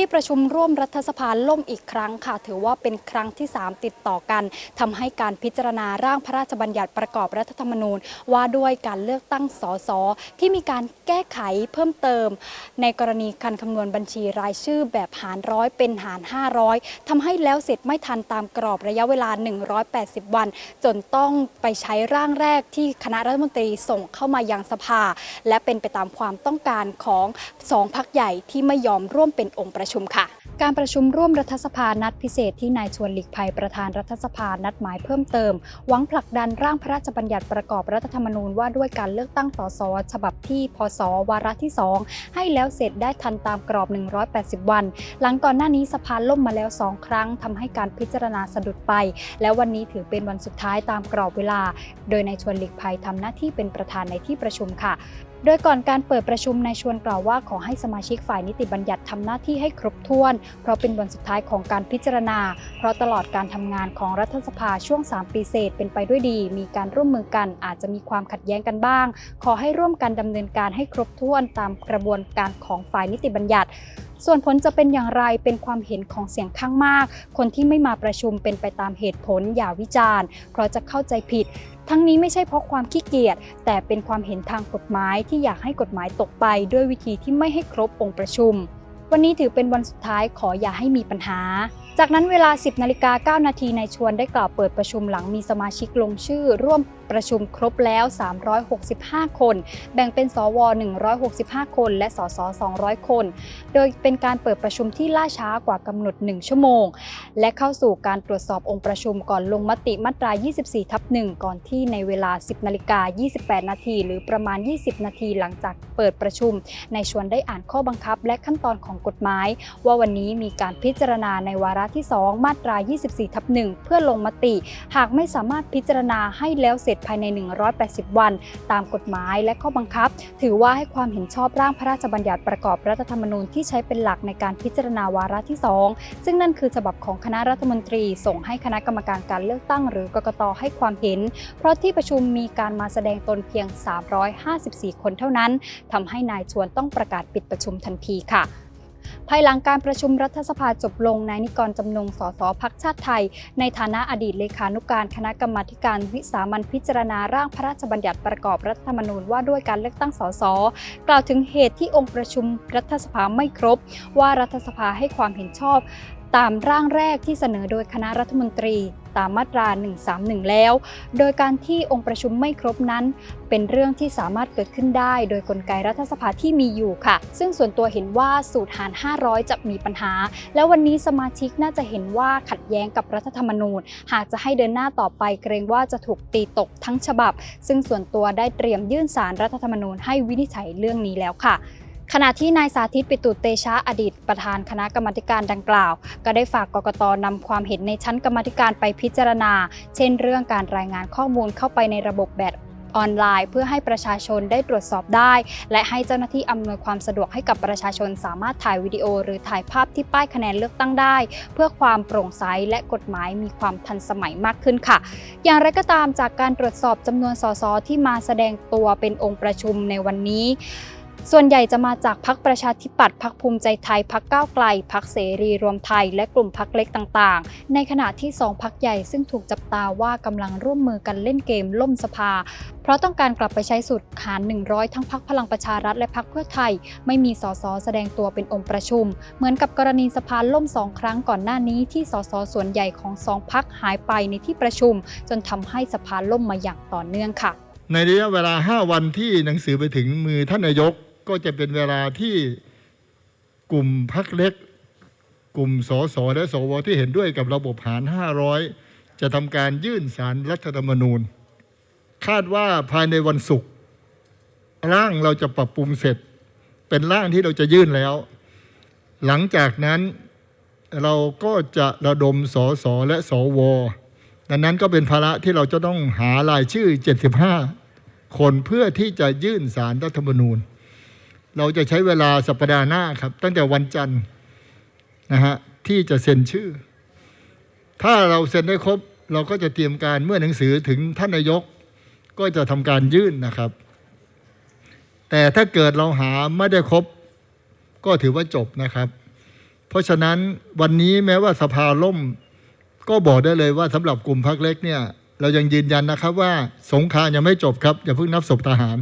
ที่ประชุมร่วมรัฐสภาล่มอีกครั้งค่ะ ถือว่าเป็นครั้งที่ 3 ติดต่อกันทำให้การพิจารณาร่างพระราชบัญญัติประกอบรัฐธรรมนูญ ว่าด้วยการเลือกตั้งสสที่มีการแก้ไขเพิ่มเติม ในกรณีการคำนวณบัญชีรายชื่อแบบหารร้อยเป็นหาร 500ทำให้แล้วเสร็จไม่ทันตามกรอบระยะเวลา 180 วัน จนต้องไปใช้ร่างแรกที่คณะรัฐมนตรีส่งเข้ามายังสภา และเป็นไปตามความต้องการของสองพักใหญ่ที่ไม่ยอมร่วมเป็นองค์ประชุมค่ะ การประชุมร่วมรัฐสภานัดพิเศษที่นายชวนหลีกภัยประธานรัฐสภานัดหมายเพิ่มเติม หวังผลักดันร่างพระราชบัญญัติประกอบรัฐธรรมนูญว่าด้วยการเลือกตั้งสสฉบับที่พศวาระที่ 2 ให้แล้วเสร็จได้ทันตามกรอบ 180 วัน หลังก่อนหน้านี้สภาล่มมาแล้ว 2 ครั้งทำให้การพิจารณาสะดุดไป และวันนี้ถือเป็นวันสุดท้ายตามกรอบเวลา โดยนายชวนหลีกภัยทำหน้าที่เป็นประธานในที่ประชุมค่ะโดยก่อนการเปิดประชุมนายชวนกล่าวว่าขอให้สมาชิกฝ่ายนิติบัญญัติทำหน้าที่ให้ครบถ้วน เพราะเป็นวันสุดท้ายของการพิจารณา เพราะตลอดการทำงานของรัฐสภาช่วง 3 ปีเศษเป็นไปด้วยดี มีการร่วมมือกันอาจจะมีความขัดแย้งกันบ้าง ขอให้ร่วมกันดำเนินการให้ครบถ้วนตามกระบวนการของฝ่ายนิติบัญญัติ ส่วนผลจะเป็นอย่างไรเป็นความเห็นของเสียงข้างมาก คนที่ไม่มาประชุมเป็นไปตามเหตุผลอย่าวิจารณ์ เพราะจะเข้าใจผิด ทั้งนี้ไม่ใช่เพราะความขี้เกียจแต่เป็นความเห็นทางกฎหมายที่อยากให้กฎหมายตกไป ด้วยวิธีที่ไม่ให้ครบองค์ประชุมวันนี้ถือเป็นวันสุดท้ายขออย่าให้มีปัญหา จากนั้นเวลา 10นาฬิกา9นาทีนายชวนได้กล่าวเปิดประชุมหลังมีสมาชิกลงชื่อ ร่วม ประชุมครบแล้ว 365 คน แบ่งเป็นสว 165 คน และสส 200 คน โดยเป็นการเปิดประชุมที่ล่าช้ากว่ากำหนด 1 ชั่วโมง และเข้าสู่การตรวจสอบองค์ประชุมก่อนลงมติมาตรา 24 ทับ 1 ก่อนที่ในเวลา 10 นาฬิกา 28 นาที หรือประมาณ 20 นาทีหลังจากเปิดประชุม ในชวนได้อ่านข้อบังคับ และขั้นตอนของกฎหมาย ว่าวันนี้มีการพิจารณาในวาระที่ 2 มาตรา 24 ทับ 1 เพื่อลงมติ หากไม่สามารถพิจารณาให้แล้วเสร็จภายใน 180 วัน ตามกฎหมายและข้อบังคับ ถือว่าให้ความเห็นชอบร่างพระราชบัญญัติประกอบรัฐธรรมนูญที่ใช้เป็นหลักในการพิจารณาวาระที่ 2 ซึ่งนั่นคือฉบับของคณะรัฐมนตรี ส่งให้คณะกรรมการการเลือกตั้ง หรือกกตให้ความเห็น เพราะที่ประชุมมีการมาแสดงตนเพียง 354 คนเท่านั้นทำให้นายชวนต้องประกาศปิดประชุมทันทีค่ะ ภายหลังการประชุมรัฐสภาจบลงนายนิกรจำนงสสพักชาติไทย ในฐานะอดีตเลขานุการคณะกรรมาการวิสามัญพิจารณาร่างพระราชบัญญัติประกอบรัฐธรรมนูญว่าด้วยการเลือกตั้งสสกล่าวถึงเหตุที่องค์ประชุมรัฐสภาไม่ครบ ว่ารัฐสภาให้ความเห็นชอบ ตามร่างแรกที่เสนอโดยคณะรัฐมนตรีตามมาตรา 131 แล้ว โดยการที่องค์ประชุมไม่ครบนั้น เป็นเรื่องที่สามารถเกิดขึ้นได้ โดยกลไกรัฐสภาที่มีอยู่ค่ะ ซึ่งส่วนตัวเห็นว่าสูตรหาร 500 จะมีปัญหา แล้ววันนี้สมาชิกน่าจะเห็นว่าขัดแย้งกับรัฐธรรมนูญ หากจะให้เดินหน้าต่อไปเกรงว่าจะถูกตีตกทั้งฉบับ ซึ่งส่วนตัวได้เตรียมยื่นสารรัฐธรรมนูญให้วินิจฉัยเรื่องนี้แล้วค่ะ ขณะที่นายสาธิตปิตุเตชะอดีตประธานคณะกรรมการดังกล่าว ก็ได้ฝากกกตนำความเห็นในชั้นกรรมการไปพิจารณา เช่นเรื่องการรายงานข้อมูลเข้าไปในระบบแบบออนไลน์เพื่อให้ประชาชนได้ตรวจสอบได้ และให้เจ้าหน้าที่อำนวยความสะดวกให้กับประชาชนสามารถถ่ายวิดีโอ หรือถ่ายภาพที่ป้ายคะแนนเลือกตั้งได้ เพื่อความโปร่งใสและกฎหมายมีความทันสมัยมากขึ้นค่ะ อย่างไรก็ตามจากการตรวจสอบจำนวนสสที่มาแสดงตัวเป็นองค์ประชุมในวันนี้ ส่วนใหญ่จะมาจากพักประชาธิปัตย์พักภูมิใจไทยพักก้าวไกลพักเสรีรวมไทย และกลุ่มพักเล็กต่างๆ ในขณะที่สองพักใหญ่ซึ่งถูกจับตาว่ากำลังร่วมมือกันเล่นเกมล่มสภา เพราะต้องการกลับไปใช้สูตรหาร 100 ทั้งพักพลังประชารัฐและพักเพื่อไทย ไม่มีสสแสดงตัวเป็นองค์ประชุม เหมือนกับกรณีสภาล่มสองครั้งก่อนหน้านี้ที่สสส่วนใหญ่ของสองพักหายไปในที่ประชุม จนทำให้สภาล่มมาอย่างต่อเนื่องค่ะ ในระยะเวลา 5 วันที่หนังสือไปถึงมือท่านนายก ก็จะเป็นเวลาที่กลุ่มพักเล็ก กลุ่มสสและสวที่เห็นด้วยกับระบบหาร 500 จะทำการยื่นสารรัฐธรรมนูญ คาดว่าภายในวันศุกร์ร่างเราจะปรับปรุงเสร็จ เป็นร่างที่เราจะยื่นแล้ว หลังจากนั้นเราก็จะระดมสสและสวดังนั้นก็เป็นภาระที่เราจะต้องหารายชื่อ 75 คนเพื่อที่จะยื่นสารรัฐธรรมนูญ เราจะใช้เวลาสัปดาห์หน้าครับ ตั้งแต่วันจันทร์นะฮะที่จะเซ็นชื่อ ถ้าเราเซ็นได้ครบ เราก็จะเตรียมการเมื่อหนังสือถึงท่านนายก ก็จะทำการยื่นนะครับ แต่ถ้าเกิดเราหาไม่ได้ครบ ก็ถือว่าจบนะครับ เพราะฉะนั้นวันนี้แม้ว่าสภาล่ม ก็บอกได้เลยว่าสำหรับกลุ่มพักเล็กเนี่ย เรายังยืนยันนะครับว่าสงครามยังไม่จบครับอย่าเพิ่งนับศพทหาร